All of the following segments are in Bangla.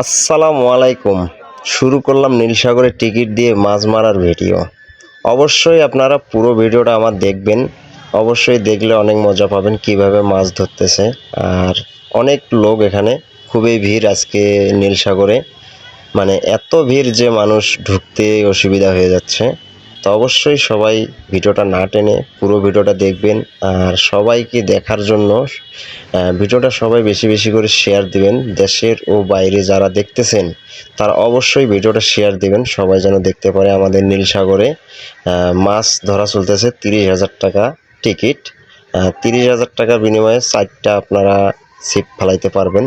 আসসালামু আলাইকুম। শুরু করলাম নীলসাগরের টিকিট দিয়ে মাছ মারার ভিডিও। অবশ্যই আপনারা পুরো ভিডিওটা আমার দেখবেন। অবশ্যই দেখলে অনেক মজা পাবেন কীভাবে মাছ ধরতেছে। আর অনেক লোক এখানে, খুবই ভিড় আজকে নীলসাগরে। মানে এত ভিড় যে মানুষ ঢুকতে অসুবিধা হয়ে যাচ্ছে। তো অবশ্যই সবাই ভিডিওটা না টেনে পুরো ভিডিওটা দেখবেন আর সবাইকে দেখার জন্য ভিডিওটা সবাই বেশি বেশি করে শেয়ার দিবেন। দেশের ও বাইরে যারা দেখতেছেন তারা অবশ্যই ভিডিওটা শেয়ার দিবেন। সবাই যেন দেখতে পারে আমাদের নীলসাগরে আহ, মাছ ধরা চলতেছে তিরিশ হাজার টাকা টিকিট তিরিশ হাজার টাকার বিনিময়ে চারটা আপনারা ছিপ ফেলাইতে পারবেন।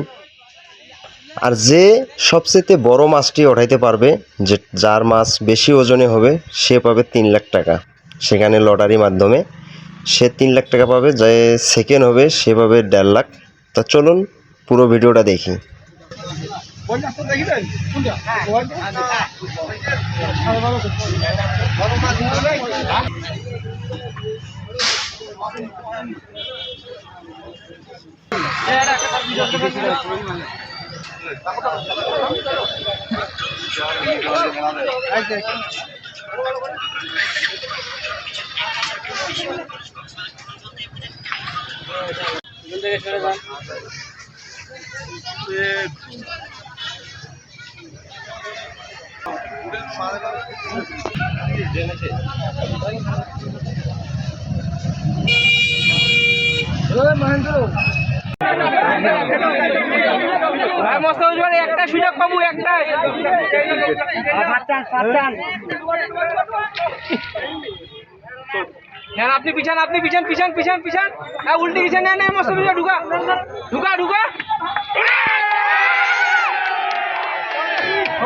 আর যে সবচেয়ে বড় মাছটি ওঠাইতে পারবে, যে যার মাছ বেশি ওজনে হবে, সে পাবে তিন লাখ টাকা। সেখানে লটারির মাধ্যমে সে তিন লাখ টাকা পাবে, যে সেকেন্ড হবে, সে পাবে দেড় লাখ। তা চলুন পুরো ভিডিওটা দেখি। ভাই মস্ত উজ্জ্বল একটা সুযোগ পাবো একটা হ্যাঁ আপনি পিছান আপনি পিছান পিছান পিছান পিছান হ্যাঁ উল্টে পিছান নেন মস্ত উজ্জ্বল ঢুকা ঢুকা ঢুকা ও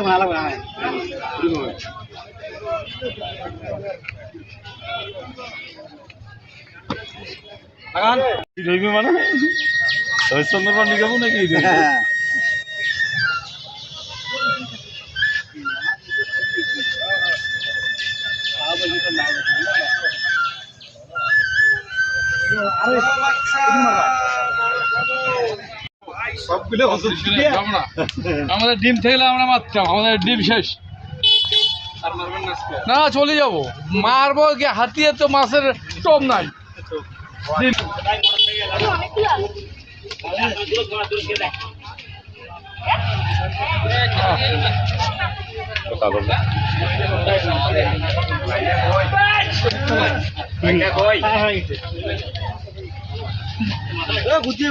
ভালো করে রইবে মানে? যাব নাকি? সবগুলো আমাদের ডিম থাকলে আমরা মারতাম আমাদের ডিম শেষ। না চলে যাব। মারবো গিয়ে হাতিয়ে তো মাছের টপ নাই। ডিম। হ্যাঁ, হ্যাঁ, হ্যাঁ। গুজিয়ে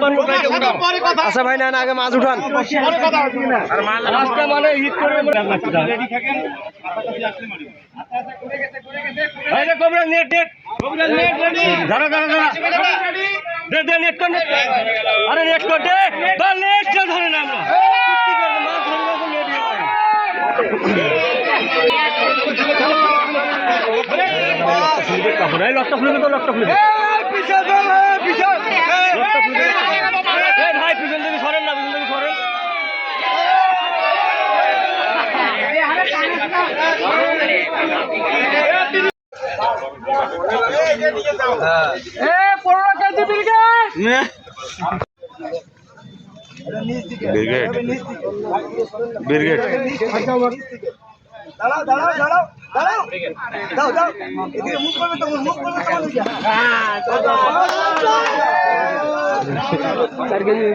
আচ্ছা ভাই না আগে মাছ উঠান। মানে আরে নেট কর দে। বা নেট কে ধরে না আমরা। নেট কাপড় এই লটটা খুলে ভাই পিছন থেকে সরেন না পিছন থেকে সরেন। হ্যাঁ, ব্রিগেড ব্রিগেড দাঁড়াও দাঁড়াও দাঁড়াও। দাঁড়াও দাও দাও এদিকে মুখ করবে তখন মুখ করবে তখন দিকে চার কেজি